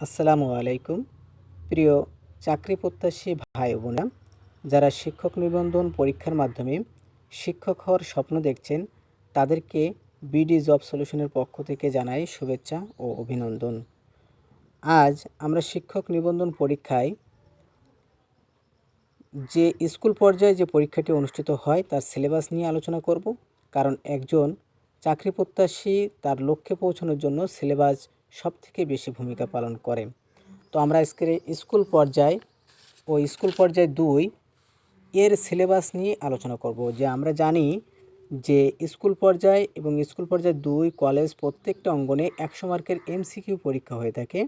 আসসালামু আলাইকুম। প্রিয় চাকরি প্রত্যাশী ভাই ও বোনেরা, যারা শিক্ষক নিবন্ধন পরীক্ষার মাধ্যমে শিক্ষক হওয়ার স্বপ্ন দেখছেন, তাদেরকে বিডি জব সলিউশনের পক্ষ থেকে জানাই শুভেচ্ছা ও অভিনন্দন। আজ আমরা শিক্ষক নিবন্ধন পরীক্ষায় যে স্কুল পর্যায়ে যে পরীক্ষাটি অনুষ্ঠিত হয়, তার সিলেবাস নিয়ে আলোচনা করব। কারণ একজন চাকরি প্রত্যাশী তার লক্ষ্যে পৌঁছানোর জন্য সিলেবাস সব থেকে বেশি ভূমিকা পালন করে। তো আমরা আজকে স্কুল পর্যায় ও স্কুল পর্যায় দুই এর সিলেবাস নিয়ে আলোচনা করব যে আমরা জানি যে স্কুল পর্যায় এবং স্কুল পর্যায় দুই কলেজ প্রত্যেকটা অঙ্গনে একশো মার্কের এমসিকিউ পরীক্ষা হয়ে থাকে।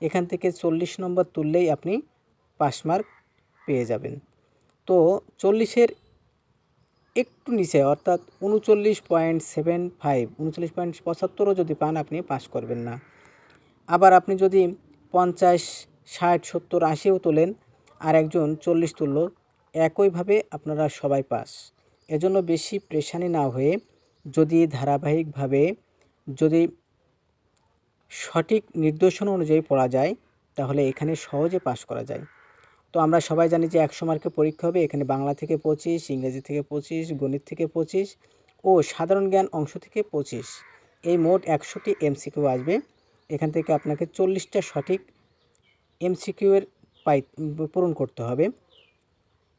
এখান থেকে চল্লিশ নম্বর তুললেই আপনি পাস মার্ক পেয়ে যাবেন। তো চল্লিশের একটু নিচে অর্থাৎ উনচল্লিশ পয়েন্ট সেভেন ফাইভ, উনচল্লিশ পয়েন্ট পঁচাত্তরও যদি পান আপনি পাস করবেন না। আবার আপনি যদি পঞ্চাশ, ষাট, সত্তর, আশিও তোলেন আর একজন চল্লিশ তুললো, একইভাবে আপনারা সবাই পাস। এজন্য বেশি প্রেশানি না হয়ে যদি ধারাবাহিকভাবে যদি সঠিক নির্দেশনা অনুযায়ী পড়া যায়, তাহলে এখানে সহজে পাস করা যায়। তো আমরা সবাই জানি যে একশো মার্কের পরীক্ষা হবে, এখানে বাংলা থেকে পঁচিশ, ইংরেজি থেকে পঁচিশ, গণিত থেকে পঁচিশ ও সাধারণ জ্ঞান অংশ থেকে পঁচিশ। এই মোট একশোটি এমসিকিউ আসবে। এখান থেকে আপনাকে চল্লিশটা সঠিক এমসিকিউয়ের পাই পূরণ করতে হবে।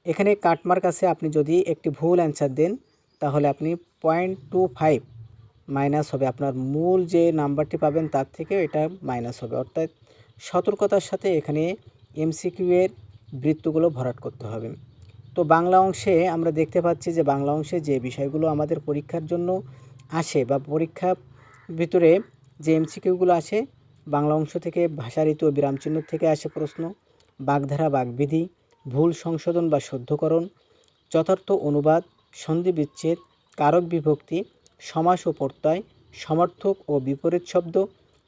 এখানে কাটমার্ক আছে, আপনি যদি একটি ভুল অ্যান্সার দেন, তাহলে আপনি পয়েন্ট টু ফাইভ মাইনাস হবে। আপনার মূল যে নাম্বারটি পাবেন, তার থেকে এটা মাইনাস হবে। অর্থাৎ সতর্কতার সাথে এখানে এমসিকিউ এর বৃত্তগুলো ভরাট করতে হবে। তো বাংলা অংশে আমরা দেখতে পাচ্ছি যে, বাংলা অংশে যে বিষয়গুলো আমাদের পরীক্ষার জন্য আসে বা পরীক্ষা ভিতরে যে এমসিকিউগুলো আসে বাংলা অংশ থেকে ভাষা ঋতু ও বিরামচিহ্ন থেকে আসে প্রশ্ন, বাগধারা বাগবিধি, ভুল সংশোধন বা শুদ্ধকরণ যথার্থ অনুবাদ, সন্ধি বিচ্ছেদ, কারক বিভক্তি, সমাস ও প্রত্যয়, সমর্থক ও বিপরীত শব্দ,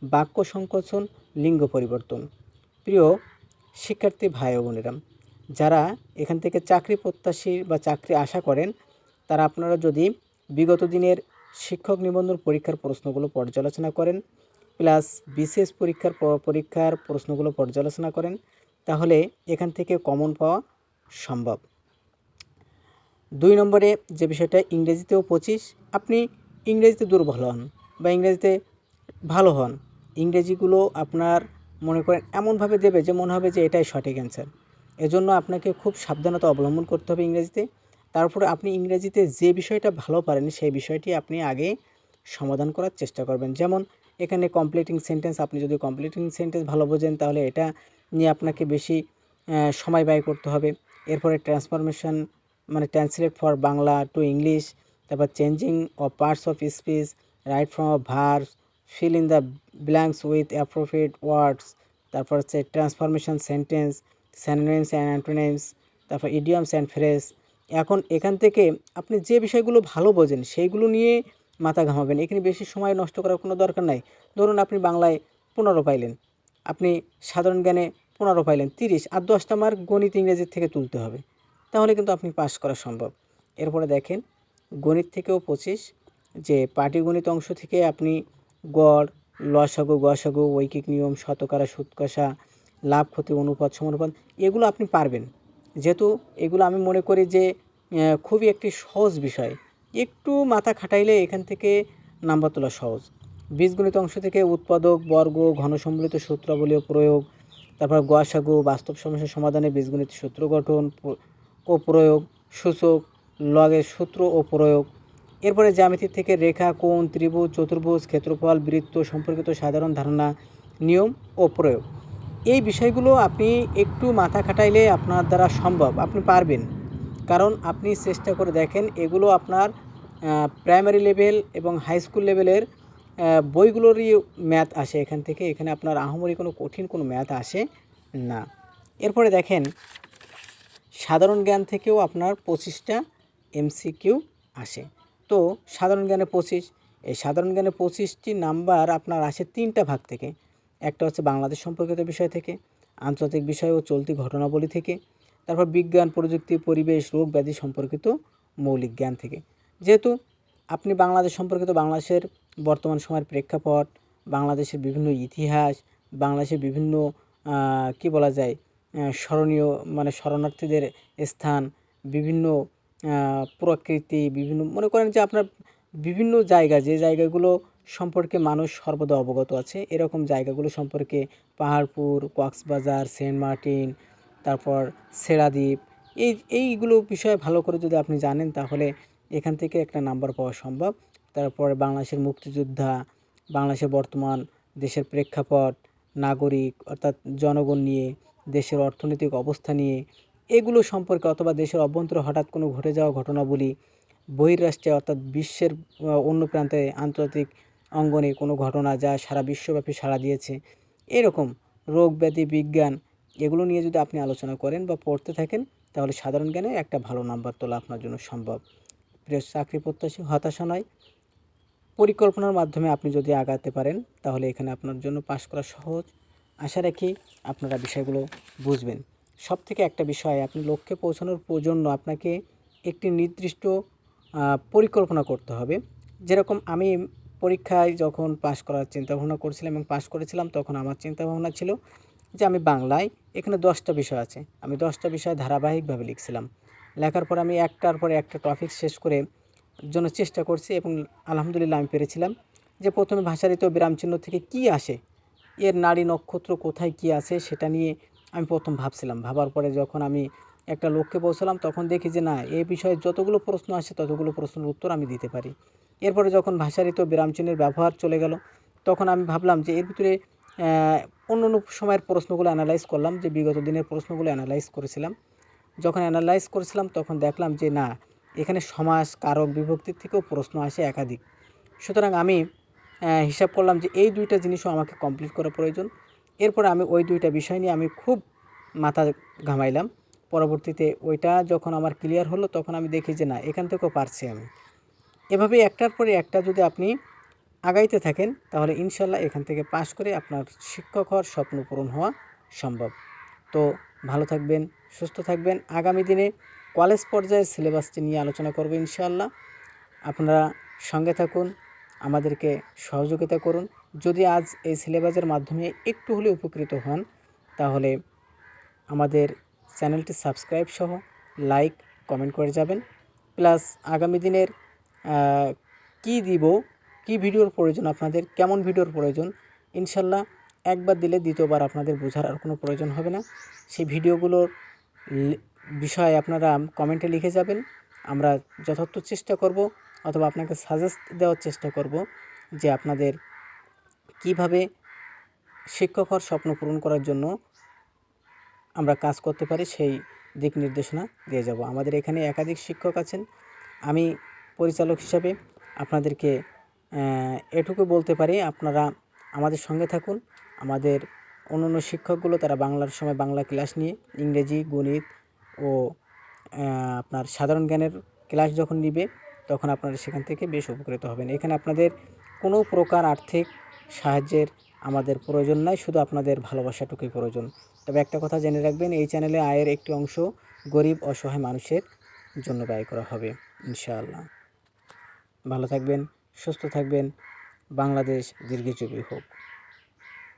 বাক্য সংকোচন, লিঙ্গ পরিবর্তন। প্রিয় শিক্ষার্থী ভাই ও বোনেরা, যারা এখান থেকে চাকরি প্রত্যাশী বা চাকরি আশা করেন, তারা আপনারা যদি বিগত দিনের শিক্ষক নিবন্ধন পরীক্ষার প্রশ্নগুলো পর্যালোচনা করেন, প্লাস বিশেষ পরীক্ষার পরীক্ষার প্রশ্নগুলো পর্যালোচনা করেন, তাহলে এখান থেকে কমন পাওয়া সম্ভব। দুই নম্বরে যে বিষয়টা, ইংরেজিতেও পঁচিশ, আপনি ইংরেজিতে দুর্বল হন বা ইংরেজিতে ভালো হন, ইংরেজিগুলো আপনার মনে করেন এমনভাবে দেবে যে মনে হবে যে এটাই সঠিক অ্যান্সার এজন্য আপনাকে খুব সাবধানতা অবলম্বন করতে হবে ইংরেজিতে। তারপরে আপনি ইংরেজিতে যে বিষয়টা ভালো পারেন, সেই বিষয়টি আপনি আগে সমাধান করার চেষ্টা করবেন। যেমন এখানে কমপ্লিটিং সেন্টেন্স আপনি যদি কমপ্লিটিং সেন্টেন্স ভালো বোঝেন, তাহলে এটা নিয়ে আপনাকে বেশি সময় ব্যয় করতে হবে। এরপরে ট্রান্সফরমেশন মানে translate for Bangla to English তারপর changing of parts of speech right from of verbs fill in the blanks with appropriate words তারপর হচ্ছে transformation sentence synonyms and antonyms তারপর ইডিয়ামস অ্যান্ড ফ্রেস এখন এখান থেকে আপনি যে বিষয়গুলো ভালো বোঝেন, সেইগুলো নিয়ে মাথা ঘামাবেন। এখানে বেশি সময় নষ্ট করার কোনো দরকার নাই। ধরুন আপনি বাংলায় পনেরো পাইলেন, আপনি সাধারণ জ্ঞানে পনেরো পাইলেন, তিরিশ, আর দশটা মার্ক গণিত ইংরেজির থেকে তুলতে হবে। তাহলে কিন্তু আপনি পাস করা সম্ভব। এরপরে দেখেন, গণিত থেকেও পঁচিশ, যে পাটিগণিত অংশ থেকে আপনি গড়, লসাগু, গসাগু, ঐকিক নিয়ম, শতকারা সুৎকষা লাভ ক্ষতি, অনুপাত, সমানুপাত, এগুলো আপনি পারবেন। যেহেতু এগুলো আমি মনে করি যে খুবই একটি সহজ বিষয়। একটু মাথা খাটাইলে এখান থেকে নাম্বার তোলা সহজ। বীজগণিত অংশ থেকে উৎপাদক, বর্গ ঘন ঘনসম্মিলিত সূত্রাবলীয় প্রয়োগ, তারপর গোয়াসাগু, বাস্তব সমস্যার সমাধানে বীজগণিত সূত্র গঠন ও প্রয়োগ, সূচক, লগের সূত্র ও প্রয়োগ। এরপরে জ্যামিতি থেকে রেখা, কোণ, ত্রিভুজ, চতুর্ভুজ, ক্ষেত্রফল, বৃত্ত, সম্পর্কিত সাধারণ ধারণা, নিয়ম ও প্রয়োগ। এই বিষয়গুলো আপনি একটু মাথা খাটাইলে আপনার দ্বারা সম্ভব, আপনি পারবেন। কারণ আপনি চেষ্টা করে দেখেন, এগুলো আপনার প্রাইমারি লেভেল এবং হাই স্কুল লেভেলের বইগুলোরই ম্যাথ আসে এখান থেকে। এখানে আপনার আহমরি কোনো কঠিন কোনো ম্যাথ আসে না। এরপরে দেখেন, সাধারণ জ্ঞান থেকেও আপনার পঁচিশটা এমসিকিউ আসে। তো সাধারণ জ্ঞানে পঁচিশ, এই সাধারণ জ্ঞানে পঁচিশটি নাম্বার আপনার আসে তিনটা ভাগ থেকে। একটা হচ্ছে বাংলাদেশ সম্পর্কিত বিষয় থেকে, আন্তর্জাতিক বিষয় ও চলতি ঘটনাবলী থেকে, তারপর বিজ্ঞান, প্রযুক্তি, পরিবেশ, রোগ ব্যাধি সম্পর্কিত মৌলিক জ্ঞান থেকে। যেহেতু আপনি বাংলাদেশ সম্পর্কিত বাংলাদেশের বর্তমান সময়ের প্রেক্ষাপট, বাংলাদেশের বিভিন্ন ইতিহাস, বাংলাদেশের বিভিন্ন কি বলা যায় স্মরণীয় মানে শরণার্থীদের স্থান, বিভিন্ন প্রকৃতি, বিভিন্ন, মনে করেন যে আপনার বিভিন্ন জায়গা, যে জায়গাগুলো সম্পর্কে মানুষ সর্বদা অবগত আছে। এরকম জায়গাগুলো সম্পর্কে পাহাড়পুর, কক্সবাজার, সেন্ট মার্টিন, তারপর সেরাদ্বীপ, এই, এইগুলো বিষয়ে ভালো করে যদি আপনি জানেন তাহলে এখান থেকে একটা নাম্বার পাওয়া সম্ভব। তারপরে বাংলাদেশের মুক্তিযোদ্ধা, বাংলাদেশের বর্তমান দেশের প্রেক্ষাপট, নাগরিক, অর্থাৎ জনগণ নিয়ে, দেশের অর্থনৈতিক অবস্থা নিয়ে, এগুলো সম্পর্কে অথবা দেশের অভ্যন্তরে হঠাৎ কোনো ঘটে যাওয়া ঘটনাবলী বহির্রাষ্ট্রে অর্থাৎ বিশ্বের অন্য প্রান্তে আন্তর্জাতিক অঙ্গনে কোনো ঘটনা যা সারা বিশ্বব্যাপী সাড়া দিয়েছে। এরকম রোগ ব্যাধি, বিজ্ঞান, এগুলো নিয়ে যদি আপনি আলোচনা করেন বা পড়তে থাকেন, তাহলে সাধারণ জ্ঞানে একটা ভালো নাম্বার তোলা আপনার জন্য সম্ভব। প্রিয় চাকরি প্রত্যাশী, হতাশা নয়। পরিকল্পনার মাধ্যমে আপনি যদি আগাতে পারেন, তাহলে এখানে আপনার জন্য পাশ করা সহজ। আশা রাখি আপনারা বিষয়গুলো বুঝবেন। সব থেকে একটা বিষয়, আপনি লক্ষ্যে পৌঁছানোর জন্য আপনাকে একটি নির্দিষ্ট পরিকল্পনা করতে হবে। যেরকম আমি পরীক্ষায় যখন পাশ করার চিন্তাভাবনা করছিলাম এবং পাশ করেছিলাম, তখন আমার চিন্তাভাবনা ছিল যে আমি বাংলায় এখানে দশটা বিষয় আছে। আমি দশটা বিষয় ধারাবাহিকভাবে লিখছিলাম। লেখার পর আমি একটার পর একটা টপিক শেষ করে জন্য চেষ্টা করছি এবং আলহামদুলিল্লাহ আমি পেরেছিলাম যে প্রথমে ভাষারিত বিরামচিহ্ন থেকে কি আসে, এর নারী নক্ষত্র কোথায় কি আছে সেটা নিয়ে আমি প্রথম ভাবছিলাম। ভাবার পরে যখন আমি একটা লক্ষ্যে পৌঁছালাম, তখন দেখি যে না এই বিষয়ে যতগুলো প্রশ্ন আসে ততগুলো প্রশ্নের উত্তর আমি দিতে পারি। এরপরে যখন ভাষারিত বিরামচিহ্নের ব্যবহার চলে গেল, তখন আমি ভাবলাম যে এর ভিতরে অন্য অন্য সময়ের প্রশ্নগুলো অ্যানালাইজ করলাম, যে বিগত দিনের প্রশ্নগুলো অ্যানালাইজ করেছিলাম। যখন অ্যানালাইজ করেছিলাম, তখন দেখলাম যে না, এখানে সমাজ, কারক বিভক্তির থেকেও প্রশ্ন আসে একাধিক। সুতরাং আমি হিসাব করলাম যে এই দুইটা জিনিসও আমাকে কমপ্লিট করা প্রয়োজন। এরপর আমি ওই দুইটা বিষয় নিয়ে আমি খুব মাথা ঘামাইলাম। পরবর্তীতে ওইটা যখন আমার ক্লিয়ার হলো, তখন আমি দেখি যে না, এখান থেকেও পারছি আমি। এভাবে একটার পরে একটা যদি আপনি আগাইতে থাকেন, তাহলে ইনশাল্লাহ এখান থেকে পাশ করে আপনার শিক্ষক হওয়ার স্বপ্ন পূরণ হওয়া সম্ভব। তো ভালো থাকবেন, সুস্থ থাকবেন। আগামী দিনে কলেজ পর্যায়ে সিলেবাসটি নিয়ে আলোচনা করব ইনশাআল্লাহ আপনারা সঙ্গে থাকুন, আমাদেরকে সহযোগিতা করুন। যদি আজ এই সিলেবাসের মাধ্যমে একটু হলে উপকৃত হন, তাহলে আমাদের চ্যানেলটি সাবস্ক্রাইব সহ লাইক, কমেন্ট করে যাবেন। প্লাস আগামী দিনের কি দিব, কি ভিডিওর প্রয়োজন আপনাদের, কেমন ভিডিওর প্রয়োজন, ইনশাল্লাহ একবার দিলে দ্বিতীয়বার আপনাদের বোঝার আর কোনো প্রয়োজন হবে না। সেই ভিডিওগুলোর বিষয়ে আপনারা কমেন্টে লিখে যাবেন, আমরা যথার্থ চেষ্টা করব অথবা আপনাকে সাজেস্ট দেওয়ার চেষ্টা করব যে আপনাদের কীভাবে শিক্ষক হওয়ার স্বপ্ন পূরণ করার জন্য আমরা কাজ করতে পারি, সেই দিক নির্দেশনা দিয়ে যাব। আমাদের এখানে একাধিক শিক্ষক আছেন। আমি পরিচালক হিসাবে আপনাদেরকে এটুকু বলতে পারি, আপনারা আমাদের সঙ্গে থাকুন। আমাদের অন্য অন্য শিক্ষকগুলো, তারা বাংলার সময় বাংলা ক্লাস নিয়ে ইংরেজি, গণিত ও আপনার সাধারণ জ্ঞানের ক্লাস যখন নিবে, তখন আপনারা সেখান থেকে বেশ উপকৃত হবেন। এখানে আপনাদের কোনো প্রকার আর্থিক সাহায্যের আমাদের প্রয়োজন নাই, শুধু আপনাদের ভালোবাসাটুকুই প্রয়োজন। তবে একটা কথা জেনে রাখবেন, এই চ্যানেলে আয়ের একটি অংশ গরিব, অসহায় মানুষের জন্য ব্যয় করা হবে, ইনশাআল্লাহ। ভালো থাকবেন সুস্থ থাকবেন। বাংলাদেশ দীর্ঘজীবী হোক।